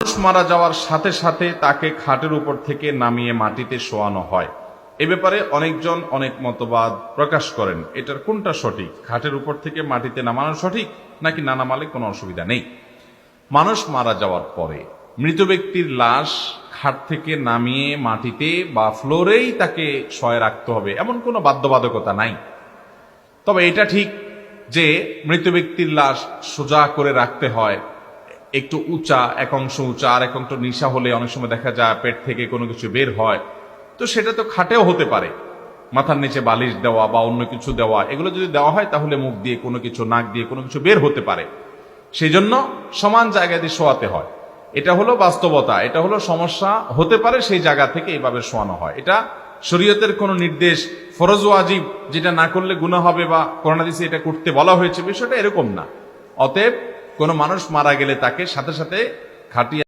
মানুষ মারা যাওয়ার সাথে সাথে তাকে খাটের উপর থেকে নামিয়ে মাটিতে শোয়ানো হয়। এ ব্যাপারে অনেকজন অনেক মতবাদ প্রকাশ করেন। এটার কোনটা সঠিক? খাটের উপর থেকে মাটিতে নামানো সঠিক নাকি না নামালে কোনো অসুবিধা নেই? মানুষ মারা যাওয়ার পরে মৃত ব্যক্তির লাশ খাট থেকে নামিয়ে মাটিতে বা ফ্লোরেই তাকে শয়ে রাখতে হবে, এমন কোনো বাধ্যবাধকতা নাই। তবে এটা ঠিক যে মৃত ব্যক্তির লাশ সোজা করে রাখতে হয় একটু উঁচা, এক অংশ উঁচা আর এক অংশ নিশা হলে অনেক সময় দেখা যায় পেট থেকে কোনো কিছু বের হয়। তো সেটা তো খাটেও হতে পারে। মাথার নিচে বালিশ দেওয়া বা অন্য কিছু দেওয়া, এগুলো যদি দেওয়া হয় তাহলে মুখ দিয়ে কোনো কিছু, নাক দিয়ে কোনো কিছু বের হতে পারে। সেই জন্য সমান জায়গা দিয়ে শোয়াতে হয়। এটা হলো বাস্তবতা, এটা হলো সমস্যা হতে পারে সেই জায়গা থেকে এইভাবে শোয়ানো হয়। এটা শরীয়তের কোনো নির্দেশ, ফরজ ওয়াজিব, যেটা না করলে গুণা হবে বা করোনা দিছে এটা করতে বলা হয়েছে, বিষয়টা এরকম না। অতএব কোনো মানুষ মারা গেলে তাকে সাথে সাথে খাটিয়ে